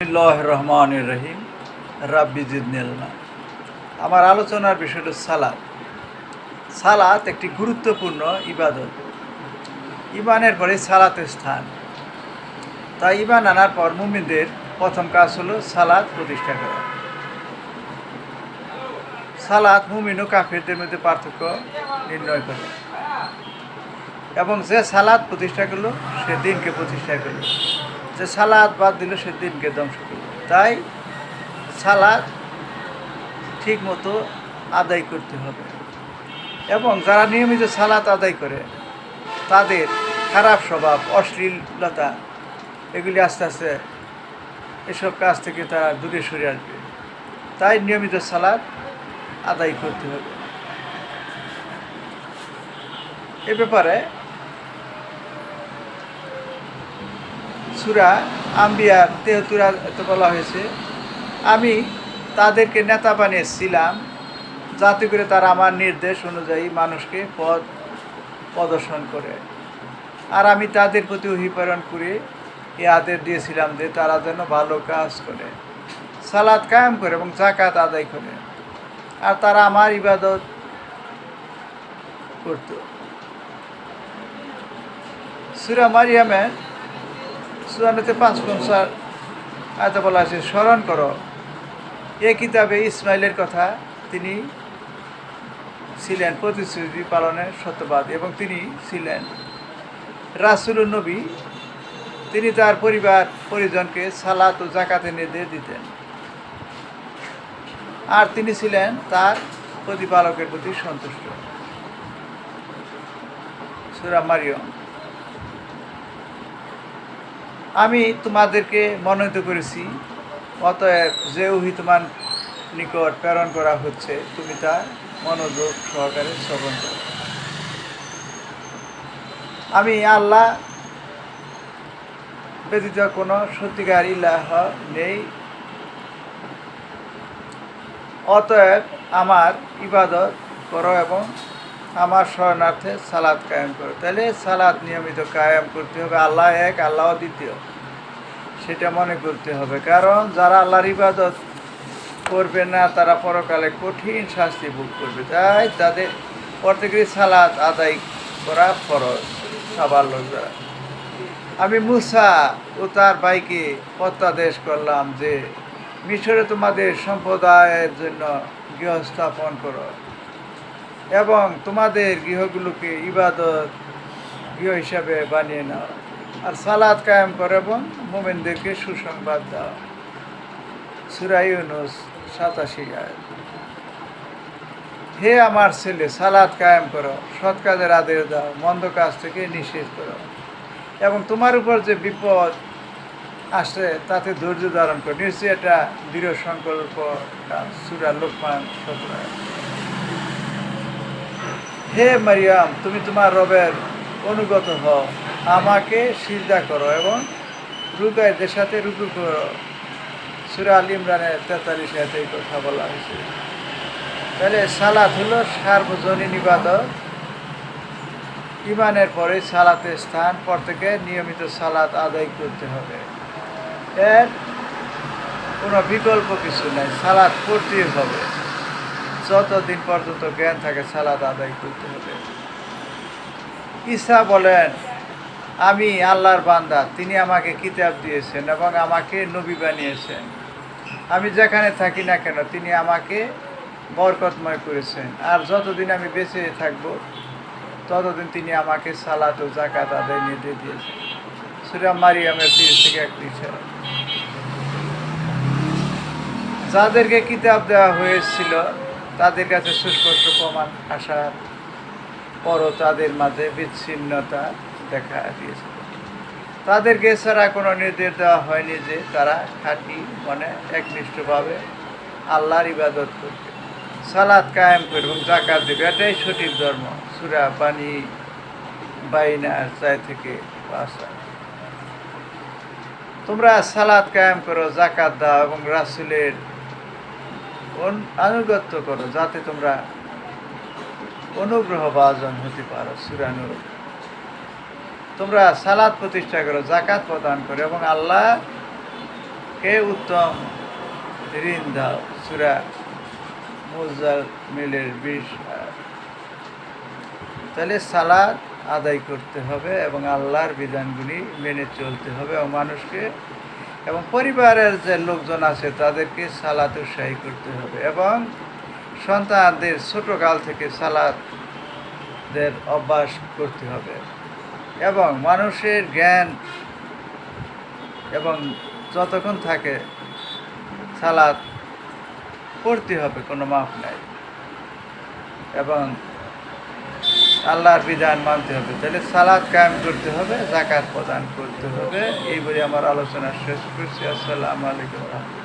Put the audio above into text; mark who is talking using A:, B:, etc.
A: রহমান রহিম রাব্বি জিদনিল্লা আমার আলোচনার বিষয়টা সালাদ সালাত। একটি গুরুত্বপূর্ণ ইবাদত। ইমানের পরে সালাতের স্থান। তাই ইমান আনার পর মুমিনদের প্রথম কাজ হলো সালাদ প্রতিষ্ঠা করা। সালাদ মুমিন ও কাফেরদের মধ্যে পার্থক্য নির্ণয় করে। এবং যে সালাদ প্রতিষ্ঠা করল, সে দিনকে প্রতিষ্ঠা করল। যে সালাদ বাদ দিল সে দিনকে ধ্বংস করল তাই সালাদ ঠিক মতো আদায় করতে হবে। এবং যারা নিয়মিত সালাত আদায় করে, তাদের খারাপ স্বভাব, অশ্লীলতা, এগুলি আস্তে আস্তে এসব কাজ থেকে তারা দূরে সরে আসবে। তাই নিয়মিত সালাদ আদায় করতে হবে। এ ব্যাপারে সুরা আম্বিয়ার তেহতুরাতে বলা হয়েছে, আমি তাদেরকে নেতা বানিয়েছিলাম যাতে করে তারা আমার নির্দেশ অনুযায়ী মানুষকে পদ প্রদর্শন করে। আর আমি তাদের প্রতি অভিপ্রেরণ করে এ আদেশ দিয়েছিলাম যে তারা যেন ভালো কাজ করে সালাদ কায়েম করে এবং জাকাত আদায় করে। আর তারা আমার ইবাদত করত। সুরা মারিয়ামের সুরানতে পাঁচ পঞ্চাশ আয়তা বলা আছে, স্মরণ করো। এ কিতাবে ইসমাইলের কথা তিনি ছিলেন প্রতিশ্রুতি পালনের সত্যবাদ এবং তিনি ছিলেন রাসুল নবী। তিনি তার পরিবার, পরিজনকে সালাত ও জাকাতের নির্দেশ দিতেন। আর তিনি ছিলেন তার প্রতিপালকের প্রতি সন্তুষ্ট। সুরা মারিয়ম। আমি তোমাদেরকে মনোনীত করেছি। অতএব যে ওহি তোমার নিকট প্রেরণ করা হচ্ছে, তুমি তা মনোযোগ সহকারে শ্রবণ করো। আমি আল্লাহ ব্যতীত কোনো সত্যিকার ইলাহ নেই। অতএব আমার ইবাদত করো এবং আমার শরণার্থে সালাদ কায়েম করো। তাহলে সালাদ নিয়মিত কায়েম করতে হবে, আল্লাহ এক, আল্লাহ দ্বিতীয়। সেটা মনে করতে হবে। কারণ যারা আল্লাহর ইবাদত করবে না, তারা পরকালে কঠিন শাস্তি ভোগ করবে। তাই তাদের প্রত্যেকেরই সালাদ আদায় করা ফরজ, সবার লোক যারা। আমি মুসা ও তার ভাইকে প্রত্যাদেশ করলাম যে, মিশরে তোমাদের সম্প্রদায়ের জন্য গৃহ স্থাপন করো এবং তোমাদের গৃহগুলোকে ইবাদত গৃহ হিসাবে বানিয়ে নাও। আর সালাদ কায়েম করো এবং মোমেনদেরকে সুসংবাদ দাও। সুরাইনুস সাতাশি আয় হে আমার ছেলে সালাদ কায়েম করো, সৎ কাজের আদেশ দাও, মন্দ কাজ থেকে নিষেধ করো। এবং তোমার উপর যে বিপদ আসে, তাতে ধৈর্য ধারণ করো। নিশ্চয়ই এটা দৃঢ় সংকল্প সুরা লোকমান সতরা হে মারিয়াম, তুমি তোমার রবের অনুগত হও। আমাকে সিজদা করো এবং রুগাইদের সাথে রুকু করো। সুরা আল ইমরানের তেতাল্লিশ হাতে এই কথা বলা হয়েছে। তাহলে সালাত হলো সার্বজনীন ইবাদত। ইমানের পরে সালাতের স্থান পর থেকে নিয়মিত সালাত আদায় করতে হবে। এর কোনো বিকল্প কিছু নেই সালাদ করতেই হবে। যতদিন পর্যন্ত জ্ঞান থাকে সালাদ আদায় করতে হবে। ঈসা বলেন আমি আল্লাহর বান্দা, তিনি আমাকে কিতাব দিয়েছেন এবং আমাকে নবী বানিয়েছেন। আমি যেখানে থাকি না কেন, তিনি আমাকে বরকতময় করেছেন। আর যতদিন আমি বেঁচে থাকব, ততদিন তিনি আমাকে সালাত ও জাকাত আদায় নির্দেশ দিয়েছেন। সুরা মারিয়ামের তিরিশ থেকে একত্রিশ যাদেরকে কিতাব দেওয়া হয়েছিল, তাদের কাছে সুস্পষ্ট প্রমাণ আসার পরও তাদের মাঝে বিচ্ছিন্নতা দেখা দিয়েছিল তাদেরকে এছাড়া কোনো নির্দেশ দেওয়া হয়নি যে তারা খাঁটি মানে একনিষ্ঠভাবে আল্লাহর ইবাদত করবে। সালাদ কায়েম করবে এবং জাকাত দেবে। এটাই সঠিক ধর্ম। সুরা পানি বাইনার চাই থেকে আসা তোমরা সালাদ কায়েম করো জাকাত দাও এবং রাসুলের আনুগত্য করো যাতে তোমরা অনুগ্রহ ভাজন হতে পারো। সুরানুর তোমরা সালাদ প্রতিষ্ঠা করো জাকাত প্রদান করো এবং আল্লাহ কে উত্তম ঋণ দাও। সুরা মুজাল মিলের বিষ তাহলে সালাদ আদায় করতে হবে এবং আল্লাহর বিধানগুলি মেনে চলতে হবে এবং মানুষকে এবং পরিবারের যে লোকজন আছে তাদেরকে সালাদ উৎসাহী করতে হবে এবং সন্তানদের ছোটকাল থেকে সালাদের অভ্যাস করতে হবে। এবং মানুষের জ্ঞান এবং যতক্ষণ থাকে সালাদ পড়তে হবে, কোনো মাপ নাই। এবং আল্লাহর বিধান মানতে হবে। তাহলে সালাদ কায়েম করতে হবে জাকাত প্রদান করতে হবে। এই বলে আমার আলোচনা শেষ করছি। আসসালামু আলাইকুম রহমতুল্লাহ।